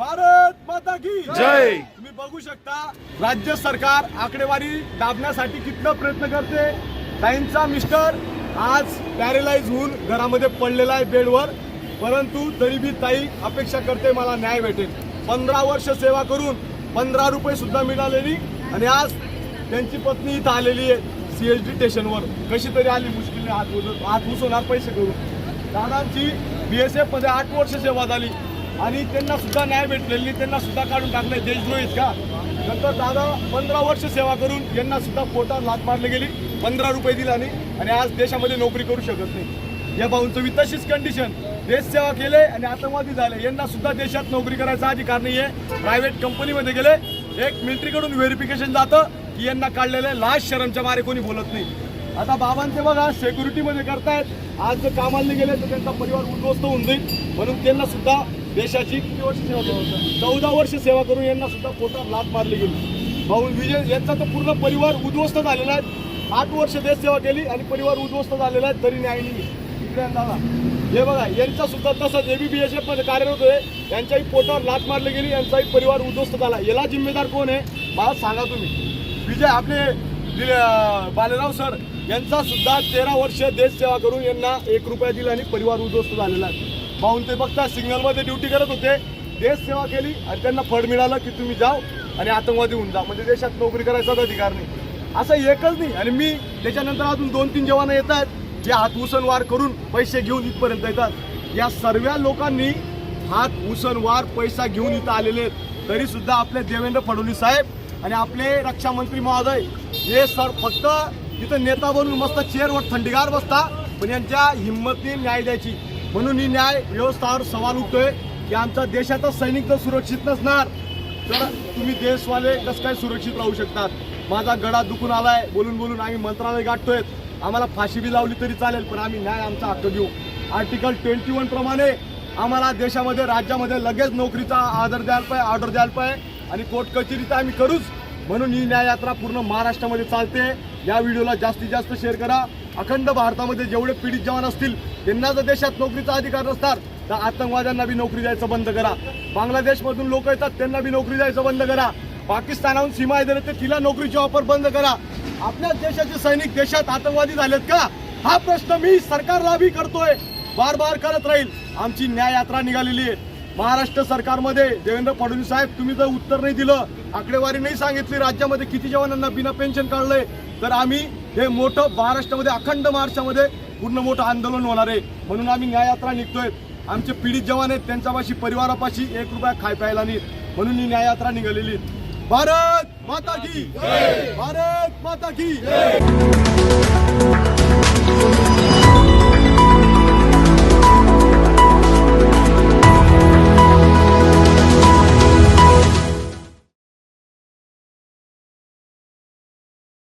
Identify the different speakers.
Speaker 1: भारत माता की
Speaker 2: जय.
Speaker 1: तुम्ही बघू शकता राज्य सरकार आकडेवारी दाबण्यासाठी कितना प्रयत्न करते? ताईंचा मिस्टर आज पॅरेलाइज होऊन घरामध्ये पडलेला आहे बेडवर. परंतु तरी बी ताई अपेक्षा करते मला न्याय भेटेल. पंधरा वर्ष सेवा करून पंधरा रुपये सुद्धा मिळालेली आणि आज त्यांची पत्नी इथं आलेली आहे सीएचडी स्टेशनवर कशी तरी आली मुश्किलने हात हात उसवणार पैसे करून. दादांची बी एस एफमध्ये आठ वर्ष सेवा झाली. आणि त्यांना सुद्धा न्याय भेटलेली त्यांना सुद्धा काढून टाकले देशद्रोहीत का? नंतर दादा पंधरा वर्ष सेवा करून यांना सुद्धा पोटात लात मारली गेली. पंधरा रुपये दिला नाही. आणि आज देशामध्ये नोकरी करू शकत नाही. या भाऊंचं वि तशीच कंडिशन देश सेवा केले आणि आतंकवादी झाले यांना सुद्धा देशात नोकरी करायचा अधिकार नाहीये. प्रायव्हेट कंपनीमध्ये गेले. एक मिलिटरीकडून व्हेरिफिकेशन जातं की यांना काढलेलं लास्ट शरमच्या मारे कोणी बोलत नाही. आता बाबांचे बघा सेक्युरिटीमध्ये करतायत. आज जर कामाला गेले तर त्यांचा परिवार उद्ध्वस्त होऊन जाईल. म्हणून त्यांना सुद्धा देशाची किती वर्ष सेवा केली चौदा वर्ष सेवा करून यांना सुद्धा पोटात लात मारली गेली. भाऊ विजय यांचा तर पूर्ण परिवार उद्ध्वस्त झालेला आहे. आठ वर्ष देश सेवा केली आणि परिवार उद्ध्वस्त झालेला आहे तरी न्याय इकडे दादा हे बघा यांचा सुद्धा तसंच एबीबीएसएफमध्ये कार्यरत आहे. यांच्याही पोटावर लात मारली गेली यांचाही परिवार उद्ध्वस्त झाला. याला जिम्मेदार कोण आहे? मला सांगा तुम्ही. विजय आपले बालेराव सर यांचा सुद्धा तेरा वर्ष देश सेवा करून यांना एक रुपया दिला आणि परिवार उद्ध्वस्त झालेला आहे. पाहून ते बघता सिग्नलमध्ये ड्युटी करत होते. देश सेवा केली आणि त्यांना फळ मिळालं की तुम्ही जाओ आणि आतंकवादी होऊन जा. म्हणजे देशात नोकरी करायचा अधिकार नाही. असं एकच नाही. आणि मी त्याच्यानंतर अजून दोन तीन जवान येत आहेत जे हात उसनवार करून पैसे घेऊन इथपर्यंत येतात. या सर्व लोकांनी हात उसनवार पैसा घेऊन इथं आलेले आहेत. तरी सुद्धा आपले देवेंद्र फडणवीस साहेब आणि आपले रक्षामंत्री महोदय हे सर फक्त तिथं नेता बनून मस्त चेअरवर थंडीगार बसता पण यांच्या हिंमतने न्याय द्यायची. म्हणून ही न्याय व्यवस्थावर सवाल उठतोय की आमचा देशाचा सैनिक तर सुरक्षित नसणार. तर तुम्ही देशवाले कसं काय सुरक्षित राहू शकतात? माझा गडा दुखून आलाय बोलून बोलून आम्ही मंत्रालय गाठतोय. आम्हाला फाशी बी लावली तरी चालेल पण आम्ही न्याय आमचा हक्क घेऊ. आर्टिकल ट्वेंटी वन प्रमाणे आम्हाला देशामध्ये राज्यामध्ये लगेच नोकरीचा आदर द्यायला पाहिजे ऑर्डर द्यायला पाहिजे. आणि कोर्ट कचेरी तर आम्ही करूच. म्हणून ही न्याय यात्रा पूर्ण महाराष्ट्रामध्ये चालते. या व्हिडिओला जास्तीत जास्त शेअर करा. अखंड भारतामध्ये जेवढे पीडित जवान असतील त्यांना जर देशात नोकरीचा अधिकार नसतात तर आतंकवाद्यांना बी नोकरी द्यायचं बंद करा. बांगलादेशमधून लोक येतात त्यांना बी नोकरी द्यायचं बंद करा. पाकिस्तानाहून सीमा आहे तर तिला नोकरीची ऑफर बंद करा. आपल्याच देशाचे सैनिक देशात आतंकवादी झालेत का? हा प्रश्न मी सरकारला बी करतोय. बार बार करत राहील. आमची न्याय यात्रा निघालेली आहे. महाराष्ट्र सरकारमध्ये देवेंद्र फडणवीस साहेब तुम्ही जर उत्तर नाही दिलं आकडेवारी नाही सांगितली राज्यामध्ये किती जवानांना बिना पेन्शन काढलंय तर आम्ही हे मोठं महाराष्ट्रामध्ये अखंड महाराष्ट्रामध्ये पूर्ण मोठं आंदोलन होणार आहे. म्हणून आम्ही न्याय यात्रा निघतोय. आमचे पीडित जवान आहेत त्यांच्यापाशी परिवारापाशी एक रुपया खाय प्यायला नाही. म्हणून ही न्याय यात्रा निघालेली भारत माता की भारत माता की